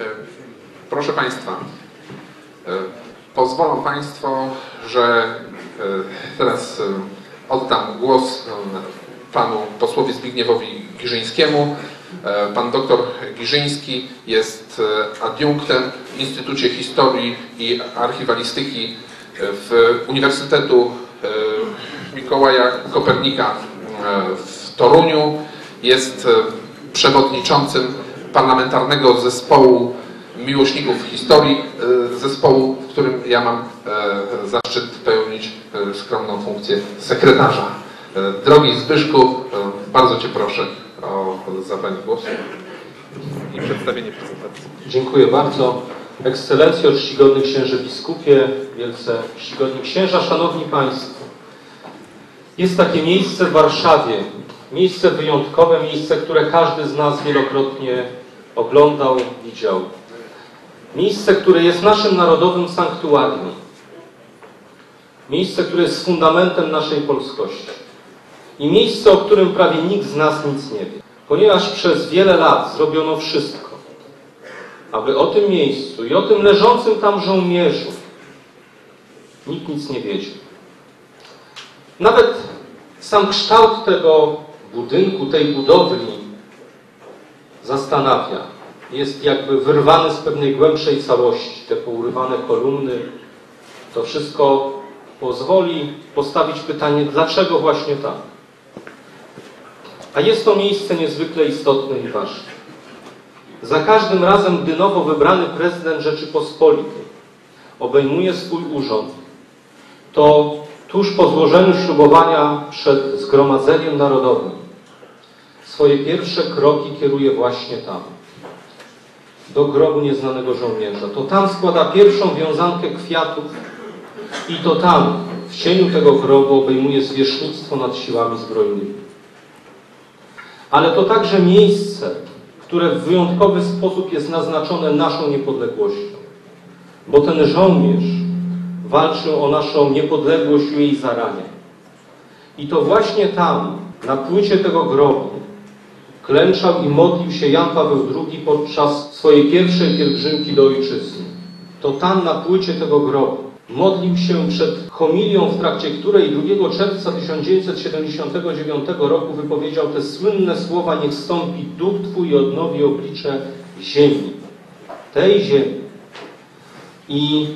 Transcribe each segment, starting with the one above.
E, Proszę Państwa, e, pozwolą Państwo, że e, teraz oddam głos panu posłowi Zbigniewowi Giżyńskiemu. Pan doktor Giżyński jest adiunktem w Instytucie Historii i Archiwalistyki w Uniwersytetu Mikołaja Kopernika w Toruniu. Jest przewodniczącym parlamentarnego zespołu miłośników historii, e, zespołu, w którym ja mam e, zaszczyt pełnić e, skromną funkcję sekretarza. Drogi Zbyszku, bardzo Cię proszę o zabranie głosu i przedstawienie prezentacji. Dziękuję bardzo. Ekscelencjo, czcigodny księże biskupie, wielce czcigodni księża, szanowni państwo. Jest takie miejsce w Warszawie, miejsce wyjątkowe, miejsce, które każdy z nas wielokrotnie oglądał, widział. Miejsce, które jest naszym narodowym sanktuarium. Miejsce, które jest fundamentem naszej polskości. I miejsce, o którym prawie nikt z nas nic nie wie. Ponieważ przez wiele lat zrobiono wszystko, aby o tym miejscu i o tym leżącym tam żołnierzu nikt nic nie wiedział. Nawet sam kształt tego budynku, tej budowli zastanawia. Jest jakby wyrwany z pewnej głębszej całości. Te pourywane kolumny, to wszystko pozwoli postawić pytanie, dlaczego właśnie tak? A jest to miejsce niezwykle istotne i ważne. Za każdym razem, gdy nowo wybrany prezydent Rzeczypospolitej obejmuje swój urząd, to tuż po złożeniu ślubowania przed Zgromadzeniem Narodowym swoje pierwsze kroki kieruje właśnie tam, do grobu nieznanego żołnierza. To tam składa pierwszą wiązankę kwiatów i to tam, w cieniu tego grobu, obejmuje zwierzchnictwo nad siłami zbrojnymi. Ale to także miejsce, które w wyjątkowy sposób jest naznaczone naszą niepodległością. Bo ten żołnierz walczył o naszą niepodległość u jej zarania. I to właśnie tam, na płycie tego grobu, klęczał i modlił się Jan Paweł II podczas swojej pierwszej pielgrzymki do ojczyzny. To tam, na płycie tego grobu, modlił się przed homilią, w trakcie której 2 czerwca 1979 roku wypowiedział te słynne słowa Niech stąpi duch Twój i odnowi oblicze ziemi. Tej ziemi. I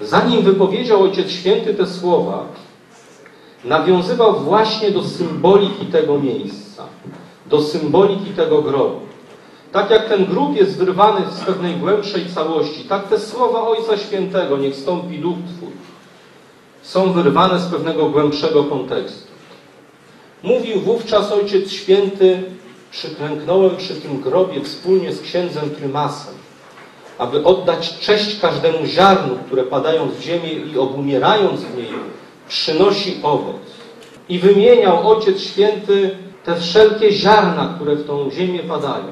zanim wypowiedział Ojciec Święty te słowa, nawiązywał właśnie do symboliki tego miejsca, do symboliki tego grobu. Tak jak ten grób jest wyrwany z pewnej głębszej całości, tak te słowa Ojca Świętego, niech stąpi duch Twój, są wyrwane z pewnego głębszego kontekstu. Mówił wówczas Ojciec Święty, przyklęknąłem przy tym grobie wspólnie z księdzem prymasem, aby oddać cześć każdemu ziarnu, które padając w ziemię i obumierając w niej, przynosi owoc. I wymieniał Ojciec Święty te wszelkie ziarna, które w tą ziemię padają.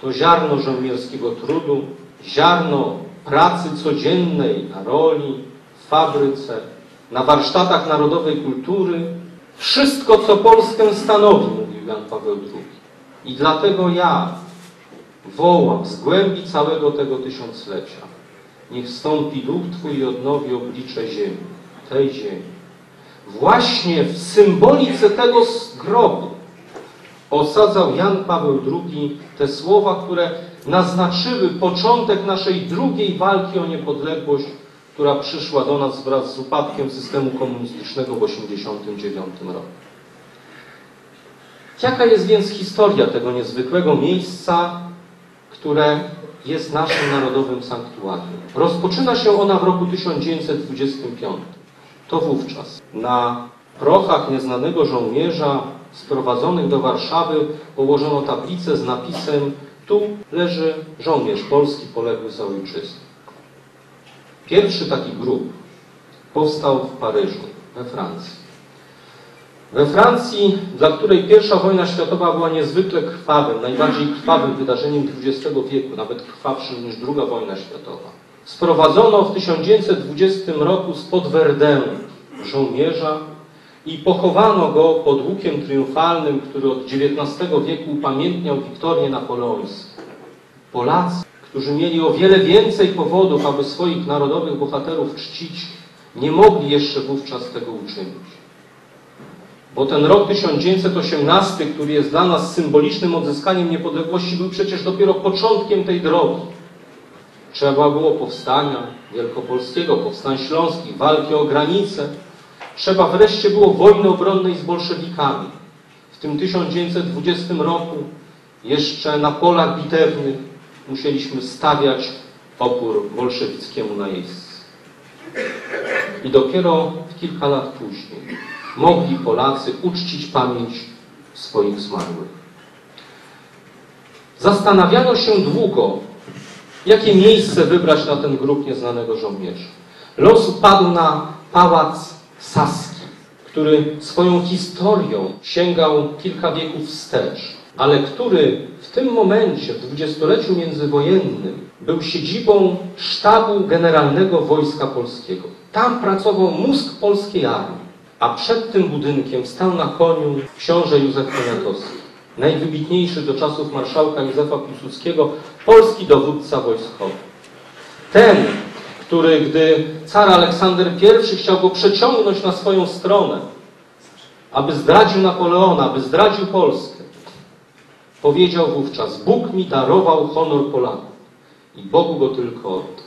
To ziarno żołnierskiego trudu, ziarno pracy codziennej na roli, w fabryce, na warsztatach narodowej kultury. Wszystko, co Polskę stanowi, mówił Jan Paweł II. I dlatego ja wołam z głębi całego tego tysiąclecia. Niech stąpi duch Twój i odnowi oblicze ziemi, tej ziemi. Właśnie w symbolice tego grobu osadzał Jan Paweł II te słowa, które naznaczyły początek naszej drugiej walki o niepodległość, która przyszła do nas wraz z upadkiem systemu komunistycznego w 1989 roku. Jaka jest więc historia tego niezwykłego miejsca, które jest naszym narodowym sanktuarium? Rozpoczyna się ona w roku 1925. To wówczas na prochach nieznanego żołnierza sprowadzonych do Warszawy położono tablicę z napisem tu leży żołnierz polski poległy za ojczyznę. Pierwszy taki grób powstał w Paryżu, we Francji. We Francji, dla której pierwsza wojna światowa była niezwykle krwawym, najbardziej krwawym wydarzeniem XX wieku, nawet krwawszym niż II wojna światowa, sprowadzono w 1920 roku spod Verdun żołnierza i pochowano go pod łukiem triumfalnym, który od XIX wieku upamiętniał Wiktorię Napoleońską. Polacy, którzy mieli o wiele więcej powodów, aby swoich narodowych bohaterów czcić, nie mogli jeszcze wówczas tego uczynić. Bo ten rok 1918, który jest dla nas symbolicznym odzyskaniem niepodległości, był przecież dopiero początkiem tej drogi. Trzeba było powstania wielkopolskiego, powstań śląskich, walki o granice. Trzeba wreszcie było wojny obronnej z bolszewikami. W tym 1920 roku jeszcze na polach bitewnych musieliśmy stawiać opór bolszewickiemu najeźdźcy. I dopiero kilka lat później mogli Polacy uczcić pamięć swoich zmarłych. Zastanawiano się długo, jakie miejsce wybrać na ten grób nieznanego żołnierza. Los padł na pałac Saski, który swoją historią sięgał kilka wieków wstecz, ale który w tym momencie, w dwudziestoleciu międzywojennym, był siedzibą sztabu generalnego Wojska Polskiego. Tam pracował mózg polskiej armii, a przed tym budynkiem stał na koniu książę Józef Poniatowski, najwybitniejszy do czasów marszałka Józefa Piłsudskiego polski dowódca wojskowy. Ten, który, gdy car Aleksander I chciał go przeciągnąć na swoją stronę, aby zdradził Napoleona, aby zdradził Polskę, powiedział wówczas: Bóg mi darował honor Polaków i Bogu go tylko oddał.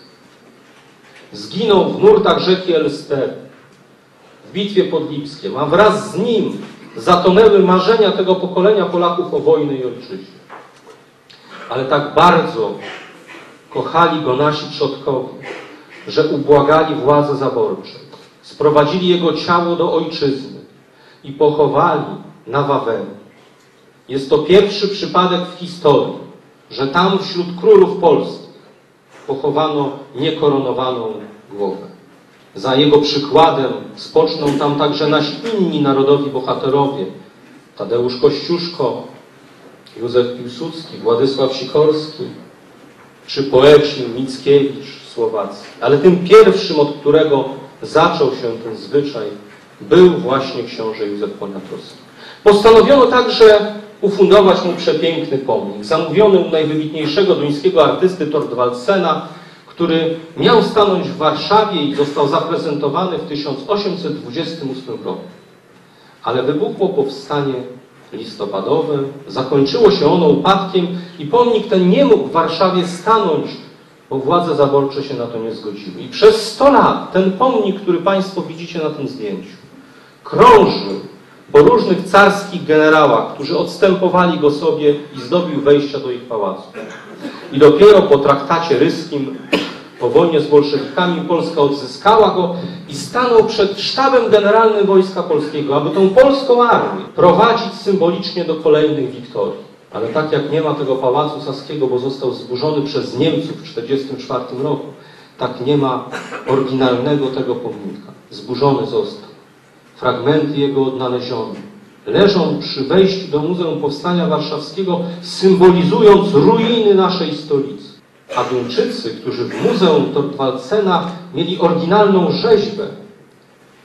Zginął w nurtach rzeki Elster, w bitwie pod Lipskiem, a wraz z nim zatonęły marzenia tego pokolenia Polaków o wojnie i ojczyźnie. Ale tak bardzo kochali go nasi przodkowie, że ubłagali władze zaborcze, sprowadzili jego ciało do ojczyzny i pochowali na Wawelu. Jest to pierwszy przypadek w historii, że tam wśród królów polskich pochowano niekoronowaną głowę. Za jego przykładem spoczną tam także nasi inni narodowi bohaterowie. Tadeusz Kościuszko, Józef Piłsudski, Władysław Sikorski, czy poeci Mickiewicz Słowacji. Ale tym pierwszym, od którego zaczął się ten zwyczaj, był właśnie książę Józef Poniatowski. Postanowiono także ufundować mu przepiękny pomnik, zamówiony u najwybitniejszego duńskiego artysty Tordwaldsena, który miał stanąć w Warszawie i został zaprezentowany w 1828 roku. Ale wybuchło powstanie listopadowe, zakończyło się ono upadkiem i pomnik ten nie mógł w Warszawie stanąć, bo władze zaborcze się na to nie zgodziły. I przez 100 lat ten pomnik, który Państwo widzicie na tym zdjęciu, krążył po różnych carskich generałach, którzy odstępowali go sobie i zdobił wejścia do ich pałacu. I dopiero po traktacie ryskim, po wojnie z bolszewikami, Polska odzyskała go i stanął przed sztabem generalnym Wojska Polskiego, aby tą polską armię prowadzić symbolicznie do kolejnych wiktorii. Ale tak jak nie ma tego pałacu saskiego, bo został zburzony przez Niemców w 1944 roku, tak nie ma oryginalnego tego pomnika. Zburzony został. Fragmenty jego odnaleziono. Leżą przy wejściu do Muzeum Powstania Warszawskiego, symbolizując ruiny naszej stolicy. A Duńczycy, którzy w Muzeum Torwaldsena mieli oryginalną rzeźbę,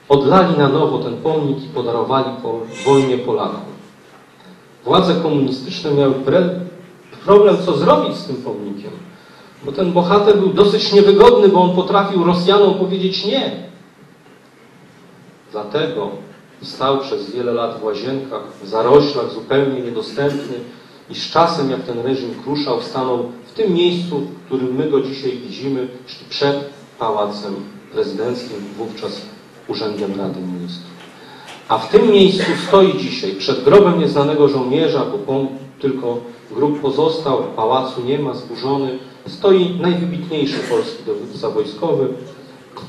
odlali na nowo ten pomnik i podarowali po wojnie Polakom. Władze komunistyczne miały problem, co zrobić z tym pomnikiem, bo ten bohater był dosyć niewygodny, bo on potrafił Rosjanom powiedzieć nie. Dlatego stał przez wiele lat w łazienkach, w zaroślach, zupełnie niedostępny i z czasem, jak ten reżim kruszał, stanął w tym miejscu, w którym my go dzisiaj widzimy, przed Pałacem Prezydenckim, wówczas Urzędem Rady Ministrów. A w tym miejscu stoi dzisiaj, przed grobem nieznanego żołnierza, bo tylko grób pozostał, pałacu nie ma, zburzony, stoi najwybitniejszy polski dowódca wojskowy,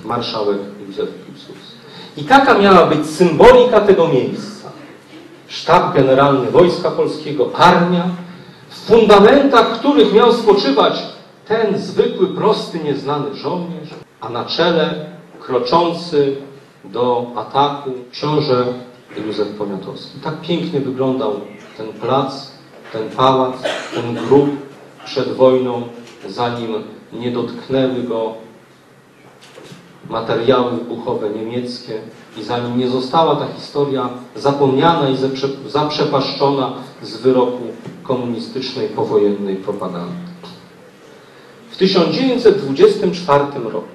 marszałek Józef Piłsudski. I taka miała być symbolika tego miejsca. Sztab Generalny Wojska Polskiego, armia, w fundamentach których miał spoczywać ten zwykły, prosty, nieznany żołnierz, a na czele kroczący do ataku książę Józef Poniatowski. Tak pięknie wyglądał ten plac, ten pałac, ten grób przed wojną, zanim nie dotknęły go materiały wybuchowe niemieckie i zanim nie została ta historia zapomniana i zaprzepaszczona z wyroku komunistycznej powojennej propagandy. W 1924 roku,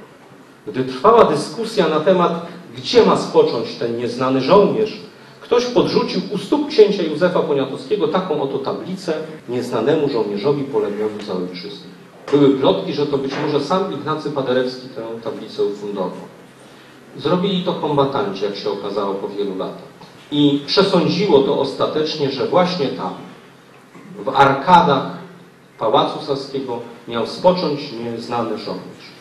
gdy trwała dyskusja na temat, gdzie ma spocząć ten nieznany żołnierz, ktoś podrzucił u stóp księcia Józefa Poniatowskiego taką oto tablicę nieznanemu żołnierzowi polegnemu za ojczyznę. Były plotki, że to być może sam Ignacy Paderewski tę tablicę ufundował. Zrobili to kombatanci, jak się okazało po wielu latach. I przesądziło to ostatecznie, że właśnie tam, w arkadach Pałacu Saskiego miał spocząć nieznany żołnierz.